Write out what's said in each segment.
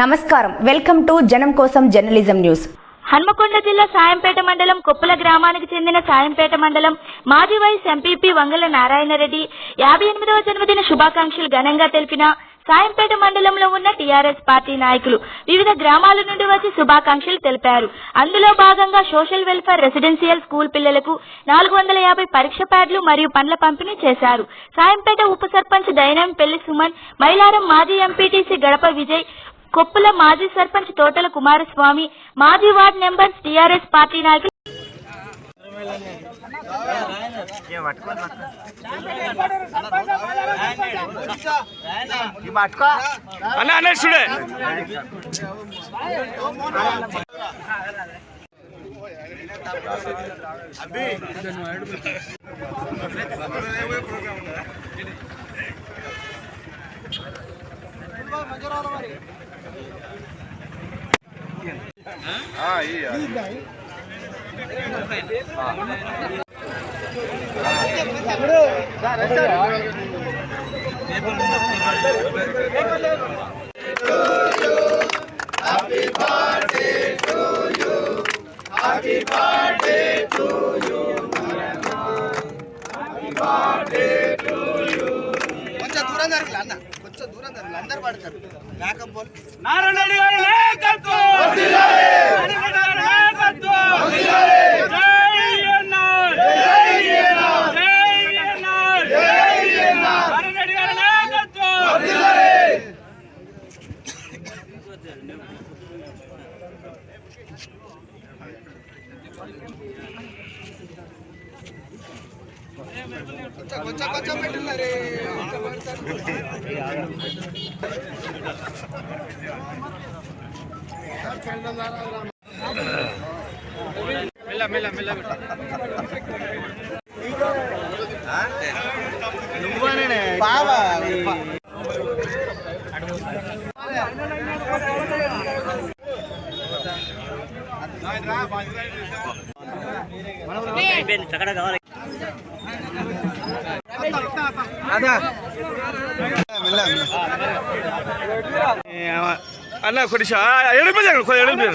నమస్కారం. Welcome to జనం కోసం జర్నలిజం న్యూస్. హన్మకొండ జిల్లా సాయంపేట మండలం కొప్పుల గ్రామానికి చెందిన సాయంపేట మండలం మాజీ వైస్ ఎంపీపీ వంగల నారాయణరెడ్డి యాభై ఎనిమిదవ జన్మదిన శుభాకాంక్షలు ఘనంగా తెలిపిన సాయంపేట మండలంలో ఉన్న టీఆర్ఎస్ పార్టీ నాయకులు వివిధ గ్రామాల నుండి వచ్చి శుభాకాంక్షలు తెలిపారు. అందులో భాగంగా సోషల్ వెల్ఫేర్ రెసిడెన్షియల్ స్కూల్ పిల్లలకు నాలుగు వందల యాభై పరీక్ష ప్యాడ్లు మరియు పండ్ల పంపిణీ చేశారు. సాయంపేట ఉప సర్పంచ్ దైనం పెళ్ళి సుమన్ మైలారం మాజీ ఎంపీటీసీ గడప విజయ్ కొప్పుల మాజీ సర్పంచ్ తోటల కుమారస్వామి మాజీ వార్డ్ నెంబర్ టీఆర్ఎస్ పార్టీ నాయకులు అబ్బి కొంచెం దూరం జరగలే అన్న కొంచెం దూరం జరగలే అందరు పడతారు బ్యాకప్ బాల్ నారాయణ కొంచెం గారి నాయకత్వం నారాయణ రెడ్డి చక్కడ కావాలి అన్న ఎన్ఆర్ జై కొద్దిగా నారాయణ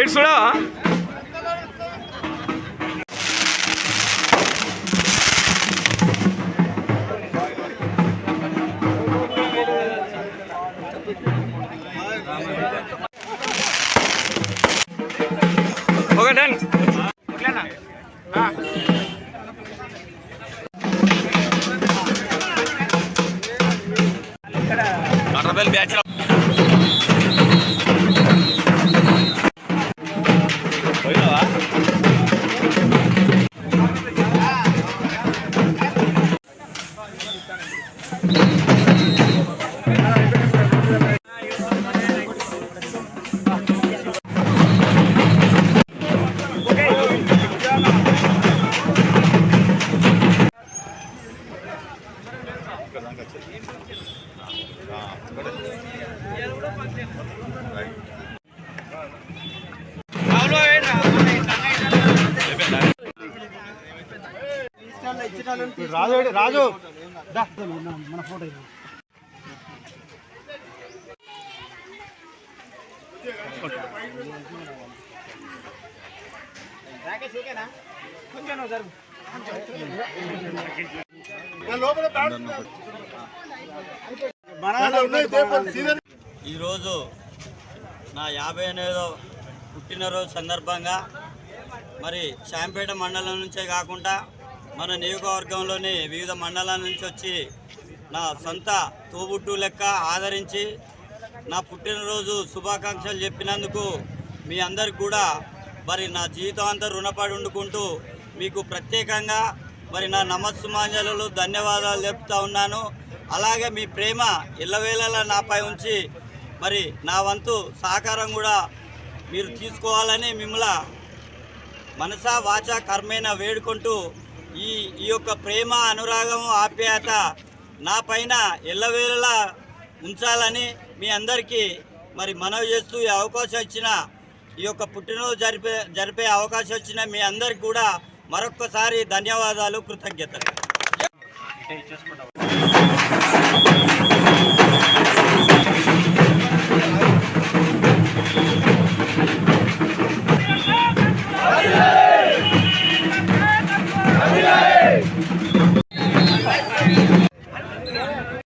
గారి నాయకత్వం కొంచెం కొంచెం కొంచెం పెట్టినారే బావా అన్న కొద్ది ఎడిపోయాను కొద్ది ఎడిపోయాను ఇటు చూడవా okay done batch Raju Raju ఈరోజు నా యాభై ఎనిమిదో పుట్టినరోజు సందర్భంగా మరి శాంపేట మండలం నుంచే కాకుండా మన నియోజకవర్గంలోని వివిధ మండలాల నుంచి వచ్చి నా సొంత తోబుట్టు లెక్క ఆదరించి నా పుట్టినరోజు శుభాకాంక్షలు చెప్పినందుకు మీ అందరికి కూడా మరి నా జీవితం అంతా రుణపడి ఉండుకుంటూ మీకు ప్రత్యేకంగా మరి నా నమస్సుమాంజలు ధన్యవాదాలు చెప్తా ఉన్నాను. అలాగే మీ ప్రేమ ఇళ్ళవేళలా నాపై ఉంచి మరి నా వంతు సహకారం కూడా మీరు తీసుకోవాలని మిమ్మల్ని మనసా వాచ కర్మేన వేడుకుంటూ ఈ ఈ యొక్క ప్రేమ అనురాగం ఆప్యాయత నా పైన ఎల్లవేళలా ఉంచాలని మీ అందరికీ మరి మనవి చేస్తూ ఈ అవకాశం ఇచ్చిన ఈ యొక్క పుట్టినరోజు జరిపే జరిపే అవకాశం ఇచ్చిన మీ అందరికి కూడా మరొక్కసారి ధన్యవాదాలు కృతజ్ఞతలు.